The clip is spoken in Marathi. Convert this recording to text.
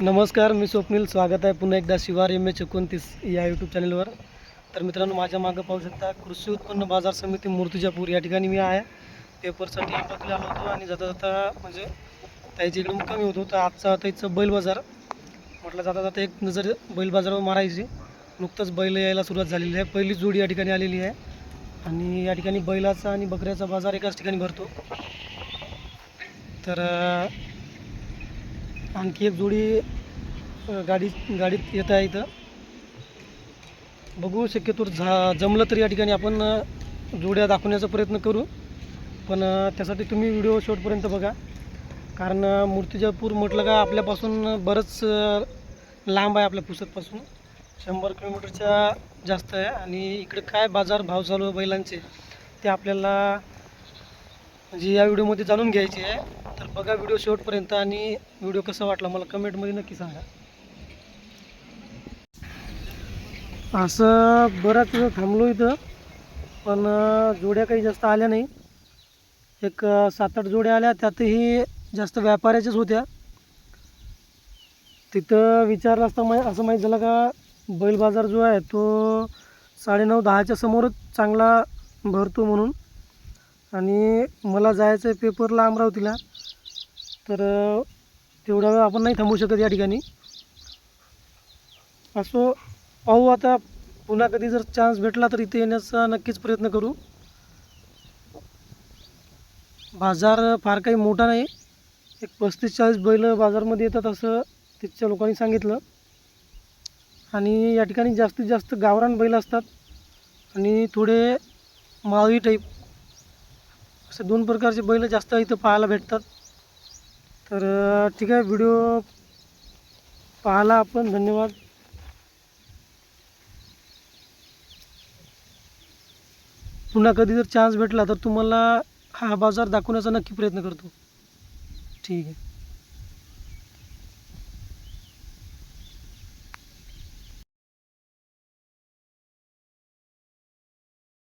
नमस्कार मी स्वप्नील. स्वागत आहे पुन्हा एकदा शिवार एम एच एकोणतीस या यूट्यूब चॅनलवर तर मित्रांनो माझ्या मागं पाहू शकता कृषी उत्पन्न बाजार समिती मूर्तिजापूर या ठिकाणी मी आहे. पेपरसाठी आलो होतो आणि जाता जाता म्हणजे त्याच्या इकडे मुक्कामी होतो तर आजचा आता त्याचं बैल बाजार. म्हटलं जाता जाता एक नजर बैल बाजारावर मारायची. नुकतंच बैल यायला सुरुवात झालेली आहे. पहिली जोडी या ठिकाणी आलेली आहे. आणि या ठिकाणी बैलाचा आणि बकऱ्याचा बाजार एकाच ठिकाणी भरतो. तर आणखी एक जोडी गाडी गाडीत येत आहे इथं. बघू शक्यतो झा जमलं तर या ठिकाणी आपण जोड्या दाखवण्याचा प्रयत्न करू. पण त्यासाठी तुम्ही व्हिडिओ शेवटपर्यंत बघा. कारण मूर्तिजापूर म्हटलं का आपल्यापासून बरंच लांब आहे आपल्या पुसतपासून शंभर किलोमीटरच्या जास्त आहे. आणि इकडे काय बाजार भाव चालू आहे बैलांचे ते आपल्याला म्हणजे या व्हिडिओमध्ये जाणून घ्यायचे आहे. बघा व्हिडिओ शेवटपर्यंत आणि व्हिडिओ कसा वाटला मला कमेंटमध्ये नक्की सांगा. असं बराच वेळ थांबलो इथं पण जोड्या काही जास्त आल्या नाही. एक सात आठ जोड्या आल्या त्यातही जास्त व्यापाऱ्याच्याच होत्या. तिथं विचारलं असता मा असं माहीत झालं का बैल बाजार जो आहे तो साडेनऊ दहाच्या समोरच चांगला भरतो म्हणून. आणि मला जायचं आहे पेपरला अमरावतीला. तर तेवढा वेळ आपण नाही थांबू शकत या ठिकाणी. असो पाहू आता पुन्हा कधी जर चान्स भेटला तर इथे येण्याचा नक्कीच प्रयत्न करू. बाजार फार काही मोठा नाही. एक पस्तीस चाळीस बैल बाजारमध्ये येतात असं तिथच्या लोकांनी सांगितलं. आणि या ठिकाणी जास्तीत जास्त गावरान बैल असतात. आणि थोडे माळी टाईप असे दोन प्रकारचे बैल जास्त इथं पाहायला भेटतात. तर ठीक आहे व्हिडिओ पाहाला आपण धन्यवाद. पुन्हा कधी जर चान्स भेटला तर तुम्हाला हा बाजार दाखवण्याचा नक्की प्रयत्न करतो. ठीक आहे.